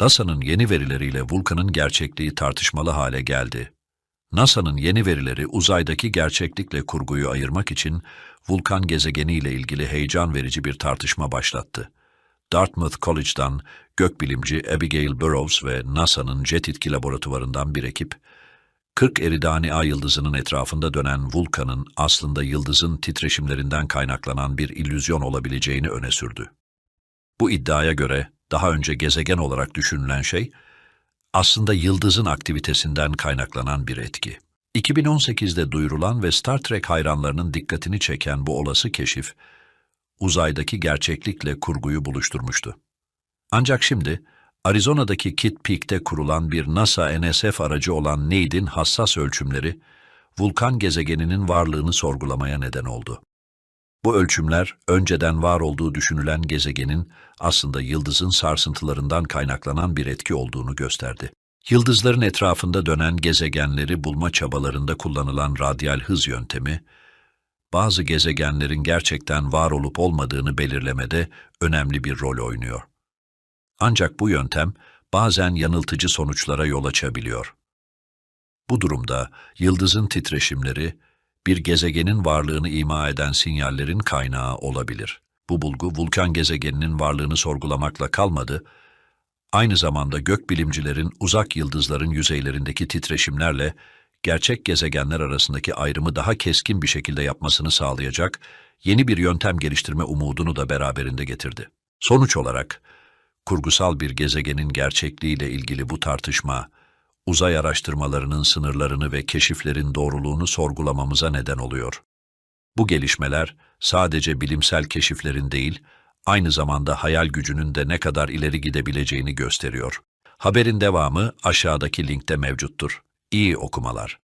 NASA'nın yeni verileriyle Vulkan'ın gerçekliği tartışmalı hale geldi. NASA'nın yeni verileri uzaydaki gerçeklikle kurguyu ayırmak için Vulkan gezegeniyle ilgili heyecan verici bir tartışma başlattı. Dartmouth College'dan gökbilimci Abigail Burrows ve NASA'nın Jet İtki Laboratuvarı'ndan bir ekip, 40 Eridani Ay yıldızının etrafında dönen Vulkan'ın aslında yıldızın titreşimlerinden kaynaklanan bir illüzyon olabileceğini öne sürdü. Bu iddiaya göre daha önce gezegen olarak düşünülen şey, aslında yıldızın aktivitesinden kaynaklanan bir etki. 2018'de duyurulan ve Star Trek hayranlarının dikkatini çeken bu olası keşif, uzaydaki gerçeklikle kurguyu buluşturmuştu. Ancak şimdi, Arizona'daki Kitt Peak'te kurulan bir NASA NSF aracı olan NEID'in hassas ölçümleri, vulkan gezegeninin varlığını sorgulamaya neden oldu. Bu ölçümler, önceden var olduğu düşünülen gezegenin aslında yıldızın sarsıntılarından kaynaklanan bir etki olduğunu gösterdi. Yıldızların etrafında dönen gezegenleri bulma çabalarında kullanılan radyal hız yöntemi, bazı gezegenlerin gerçekten var olup olmadığını belirlemede önemli bir rol oynuyor. Ancak bu yöntem bazen yanıltıcı sonuçlara yol açabiliyor. Bu durumda yıldızın titreşimleri, bir gezegenin varlığını ima eden sinyallerin kaynağı olabilir. Bu bulgu vulkan gezegeninin varlığını sorgulamakla kalmadı, aynı zamanda gökbilimcilerin uzak yıldızların yüzeylerindeki titreşimlerle gerçek gezegenler arasındaki ayrımı daha keskin bir şekilde yapmasını sağlayacak yeni bir yöntem geliştirme umudunu da beraberinde getirdi. Sonuç olarak, kurgusal bir gezegenin gerçekliğiyle ilgili bu tartışma, uzay araştırmalarının sınırlarını ve keşiflerin doğruluğunu sorgulamamıza neden oluyor. Bu gelişmeler sadece bilimsel keşiflerin değil, aynı zamanda hayal gücünün de ne kadar ileri gidebileceğini gösteriyor. Haberin devamı aşağıdaki linkte mevcuttur. İyi okumalar.